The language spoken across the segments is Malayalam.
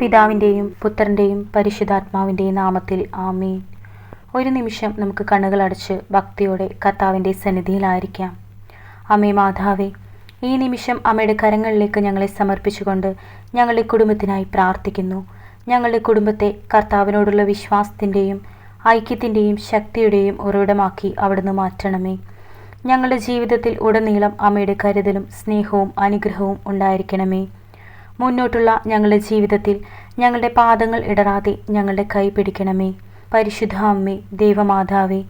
പിതാവിന്റെയും പുത്രന്റെയും പരിശുദ്ധാത്മാവിന്റെയും നാമത്തിൽ ആമീൻ. ഒരു നിമിഷം നമുക്ക് കണ്ണുകളടച്ച് ഭക്തിയോടെ കർത്താവിന്റെ സന്നിധിയിലായിരിക്കാം അമ്മേ മാതാവേ ഈ നിമിഷം അമ്മയുടെ കരങ്ങളിലേക്ക് ഞങ്ങളെ സമർപ്പിച്ചുകൊണ്ട് ഞങ്ങളുടെ കുടുംബത്തിനായി പ്രാർത്ഥിക്കുന്നു. ഞങ്ങളുടെ കുടുംബത്തെ കർത്താവിനോടുള്ള വിശ്വാസത്തിന്റെയും ഐക്യത്തിന്റെയും ശക്തിയുടെയും ഉറവിടമാക്കി അവിടുന്ന് മാറ്റണമേ. ഞങ്ങളുടെ ജീവിതത്തിൽ ഉടനീളം അമ്മയുടെ കരുതലും സ്നേഹവും അനുഗ്രഹവും ഉണ്ടായിരിക്കണമേ. മുന്നോട്ടുള്ള ഞങ്ങളുടെ ജീവിതത്തിൽ ഞങ്ങളുടെ പാദങ്ങൾ ഇടറാതെ ഞങ്ങളുടെ കൈ പിടിക്കണമേ. പരിശുദ്ധ അമ്മേ ദൈവമാതാവേ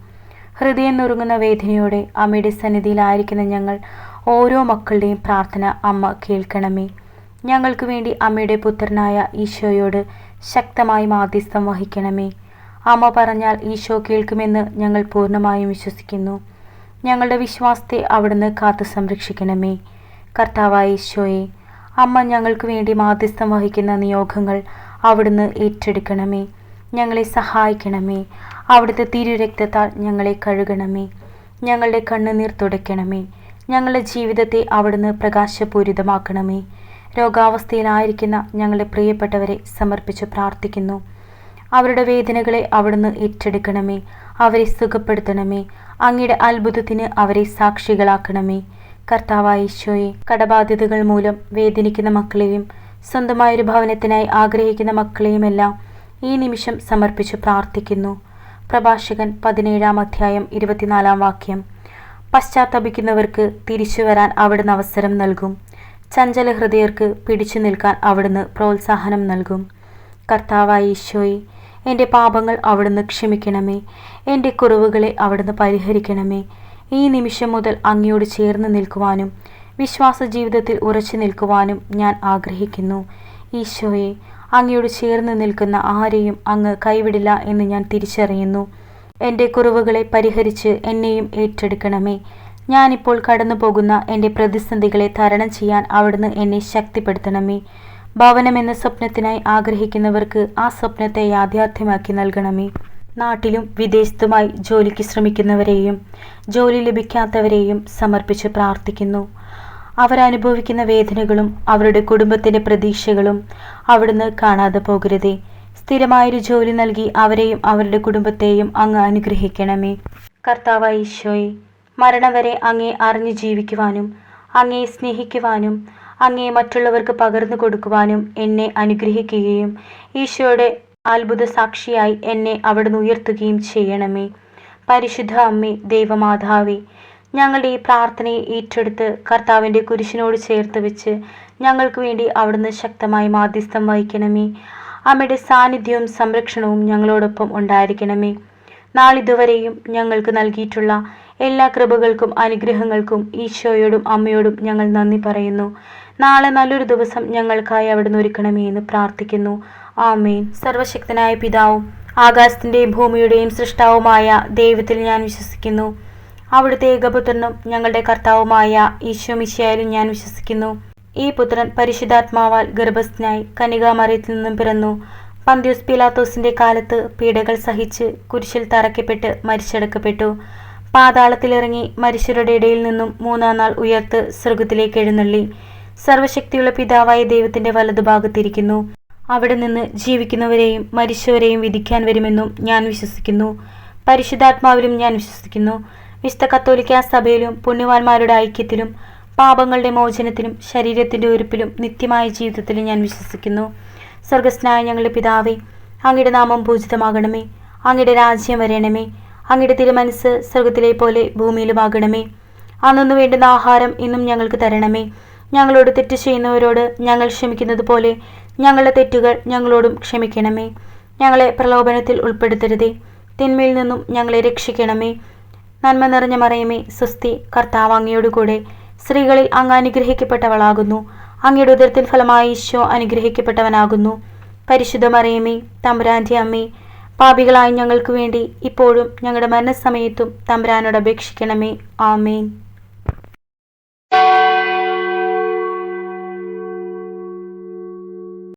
ഹൃദയം നുറുങ്ങുന്ന വേദനയോടെ അമ്മയുടെ സന്നിധിയിലായിരിക്കുന്ന ഞങ്ങൾ ഓരോ മക്കളുടെയും പ്രാർത്ഥന അമ്മ കേൾക്കണമേ. ഞങ്ങൾക്ക് വേണ്ടി അമ്മയുടെ പുത്രനായ ഈശോയോട് ശക്തമായി മാധ്യസ്ഥം വഹിക്കണമേ. അമ്മ പറഞ്ഞാൽ ഈശോ കേൾക്കുമെന്ന് ഞങ്ങൾ പൂർണമായും വിശ്വസിക്കുന്നു. ഞങ്ങളുടെ വിശ്വാസത്തെ അവിടുന്ന് കാത്തു സംരക്ഷിക്കണമേ കർത്താവായ ഈശോയെ അമ്മ ഞങ്ങൾക്ക് വേണ്ടി മാധ്യസ്ഥം വഹിക്കുന്ന നിയോഗങ്ങൾ അവിടുന്ന് ഏറ്റെടുക്കണമേ. ഞങ്ങളെ സഹായിക്കണമേ. അവിടുത്തെ തിരുരക്തത്താൽ ഞങ്ങളെ കഴുകണമേ. ഞങ്ങളുടെ കണ്ണുനീർ തുടയ്ക്കണമേ. ഞങ്ങളുടെ ജീവിതത്തെ അവിടുന്ന് പ്രകാശപൂരിതമാക്കണമേ. രോഗാവസ്ഥയിലായിരിക്കുന്ന ഞങ്ങളുടെ പ്രിയപ്പെട്ടവരെ സമർപ്പിച്ച് പ്രാർത്ഥിക്കുന്നു. അവരുടെ വേദനകളെ അവിടുന്ന് ഏറ്റെടുക്കണമേ. അവരെ സുഖപ്പെടുത്തണമേ. അങ്ങയുടെ അത്ഭുതത്തിന് അവരെ സാക്ഷികളാക്കണമേ. കർത്താവായ ഈശോയെ കടബാധ്യതകൾ മൂലം വേദനിക്കുന്ന മക്കളെയും സ്വന്തമായൊരു ഭവനത്തിനായി ആഗ്രഹിക്കുന്ന മക്കളെയുമെല്ലാം ഈ നിമിഷം സമർപ്പിച്ച് പ്രാർത്ഥിക്കുന്നു. പ്രഭാഷകൻ പതിനേഴാം അധ്യായം ഇരുപത്തിനാലാം വാക്യം. പശ്ചാത്തപിക്കുന്നവർക്ക് തിരിച്ചു വരാൻ അവിടുന്ന് അവസരം നൽകും. ചഞ്ചല ഹൃദയർക്ക് പിടിച്ചു നിൽക്കാൻ അവിടുന്ന് പ്രോത്സാഹനം നൽകും. കർത്താവായ ഈശോയെ എന്റെ പാപങ്ങൾ അവിടുന്ന് ക്ഷമിക്കണമേ. എന്റെ കുറവുകളെ അവിടുന്ന് പരിഹരിക്കണമേ. ഈ നിമിഷം മുതൽ അങ്ങയോട് ചേർന്ന് നിൽക്കുവാനും വിശ്വാസ ജീവിതത്തിൽ ഉറച്ചു നിൽക്കുവാനും ഞാൻ ആഗ്രഹിക്കുന്നു. ഈശോയെ അങ്ങയോട് ചേർന്ന് നിൽക്കുന്ന ആരെയും അങ്ങ് കൈവിടില്ല എന്ന് ഞാൻ തിരിച്ചറിയുന്നു. എന്റെ കുറവുകളെ പരിഹരിച്ച് എന്നെയും ഏറ്റെടുക്കണമേ. ഞാനിപ്പോൾ കടന്നു പോകുന്ന എന്റെ പ്രതിസന്ധികളെ തരണം ചെയ്യാൻ അവിടുന്ന് എന്നെ ശക്തിപ്പെടുത്തണമേ. ഭവനമെന്ന സ്വപ്നത്തിനായി ആഗ്രഹിക്കുന്നവർക്ക് ആ സ്വപ്നത്തെ യാഥാർത്ഥ്യമാക്കി നൽകണമേ. നാട്ടിലും വിദേശത്തുമായി ജോലിക്ക് ശ്രമിക്കുന്നവരെയും ജോലി ലഭിക്കാത്തവരെയും സമർപ്പിച്ച് പ്രാർത്ഥിക്കുന്നു. അവരനുഭവിക്കുന്ന വേദനകളും അവരുടെ കുടുംബത്തിന്റെ പ്രതീക്ഷകളും അവിടുന്ന് കാണാതെ പോകരുതേ. സ്ഥിരമായൊരു ജോലി നൽകി അവരെയും അവരുടെ കുടുംബത്തെയും അങ്ങ് അനുഗ്രഹിക്കണമേ. കർത്താവായ ഈശോയെ മരണം വരെ അങ്ങേ അറിഞ്ഞു ജീവിക്കുവാനും അങ്ങേ സ്നേഹിക്കുവാനും അങ്ങേ മറ്റുള്ളവർക്ക് പകർന്നു കൊടുക്കുവാനും എന്നെ അനുഗ്രഹിക്കുകയും ഈശോയുടെ അത്ഭുത സാക്ഷിയായി എന്നെ അവിടുന്ന് ഉയർത്തുകയും ചെയ്യണമേ. പരിശുദ്ധ അമ്മേ ദൈവമാതാവേ ഞങ്ങളുടെ ഈ പ്രാർത്ഥനയെ ഏറ്റെടുത്ത് കർത്താവിന്റെ കുരിശിനോട് ചേർത്ത് വെച്ച് ഞങ്ങൾക്ക് വേണ്ടി അവിടുന്ന് ശക്തമായി മാധ്യസ്ഥം വഹിക്കണമേ. അമ്മയുടെ സാന്നിധ്യവും സംരക്ഷണവും ഞങ്ങളോടൊപ്പം ഉണ്ടായിരിക്കണമേ. നാളിതുവരെയും ഞങ്ങൾക്ക് നൽകിയിട്ടുള്ള എല്ലാ കൃപകൾക്കും അനുഗ്രഹങ്ങൾക്കും ഈശോയോടും അമ്മയോടും ഞങ്ങൾ നന്ദി പറയുന്നു. നാളെ നല്ലൊരു ദിവസം ഞങ്ങൾക്കായി അവിടുന്ന് ഒരുക്കണമേ എന്ന് പ്രാർത്ഥിക്കുന്നു. ആമേൻ. സർവശക്തനായ പിതാവും ആകാശത്തിന്റെയും ഭൂമിയുടെയും സൃഷ്ടാവുമായ ദൈവത്തിൽ ഞാൻ വിശ്വസിക്കുന്നു. അവിടുത്തെ ഏകപുത്രനും ഞങ്ങളുടെ കർത്താവുമായ ഈശോ മിശയായാലും ഞാൻ വിശ്വസിക്കുന്നു. ഈ പുത്രൻ പരിശുദ്ധാത്മാവാൽ ഗർഭസ്ഥനായി കനികാമറിയത്തിൽ നിന്നും പിറന്നു. പന്ത്യൂസ് പിലാത്തോസിന്റെ കാലത്ത് പീഡകൾ സഹിച്ച് കുരിശിൽ തറയ്ക്കപ്പെട്ട് മരിച്ചടക്കപ്പെട്ടു. പാതാളത്തിലിറങ്ങി മരിച്ചവരുടെ ഇടയിൽ നിന്നും മൂന്നാം നാൾ ഉയർത്ത് സ്വർഗത്തിലേക്ക് എഴുന്നള്ളി. സർവശക്തിയുള്ള പിതാവായ ദൈവത്തിന്റെ വലതുഭാഗത്തിരിക്കുന്നു. അവിടെ നിന്ന് ജീവിക്കുന്നവരെയും മരിച്ചവരെയും വിധിക്കാൻ വരുമെന്നും ഞാൻ വിശ്വസിക്കുന്നു. പരിശുദ്ധാത്മാവിലും ഞാൻ വിശ്വസിക്കുന്നു. വിശുദ്ധ കത്തോലിക്ക സഭയിലും പുണ്യവാന്മാരുടെ ഐക്യത്തിലും പാപങ്ങളുടെ മോചനത്തിലും ശരീരത്തിന്റെ ഉരുപ്പിലും നിത്യമായ ജീവിതത്തിലും ഞാൻ വിശ്വസിക്കുന്നു. സ്വർഗസ്നായ ഞങ്ങളുടെ പിതാവേ അങ്ങയുടെ നാമം പൂജിതമാകണമേ. അങ്ങയുടെ രാജ്യം വരണമേ. അങ്ങയുടെ തിരുമനസ് സ്വർഗത്തിലെ പോലെ ഭൂമിയിലുമാകണമേ. അന്നു വേണ്ടുന്ന ആഹാരം ഇന്നും ഞങ്ങൾക്ക് തരണമേ. ഞങ്ങളോട് തെറ്റ് ചെയ്യുന്നവരോട് ഞങ്ങൾ ക്ഷമിക്കുന്നത് പോലെ ഞങ്ങളുടെ തെറ്റുകൾ ഞങ്ങളോടും ക്ഷമിക്കണമേ. ഞങ്ങളെ പ്രലോഭനത്തിൽ ഉൾപ്പെടുത്തരുതേ. തിന്മയിൽ നിന്നും ഞങ്ങളെ രക്ഷിക്കണമേ. നന്മ നിറഞ്ഞ മറയമേ സ്വസ്തി കർത്താവ് കൂടെ സ്ത്രീകളിൽ അങ്ങ് അനുഗ്രഹിക്കപ്പെട്ടവളാകുന്നു. അങ്ങയുടെ ഉദരത്തിൽ ഫലമായി ഈശോ അനുഗ്രഹിക്കപ്പെട്ടവനാകുന്നു. പരിശുദ്ധ മറിയമേ തമ്പുരാന്റെ അമ്മേ പാപികളായി ഞങ്ങൾക്ക് വേണ്ടി ഇപ്പോഴും ഞങ്ങളുടെ മരണസമയത്തും തമ്പുരാനോട് അപേക്ഷിക്കണമേ. ആമേൻ.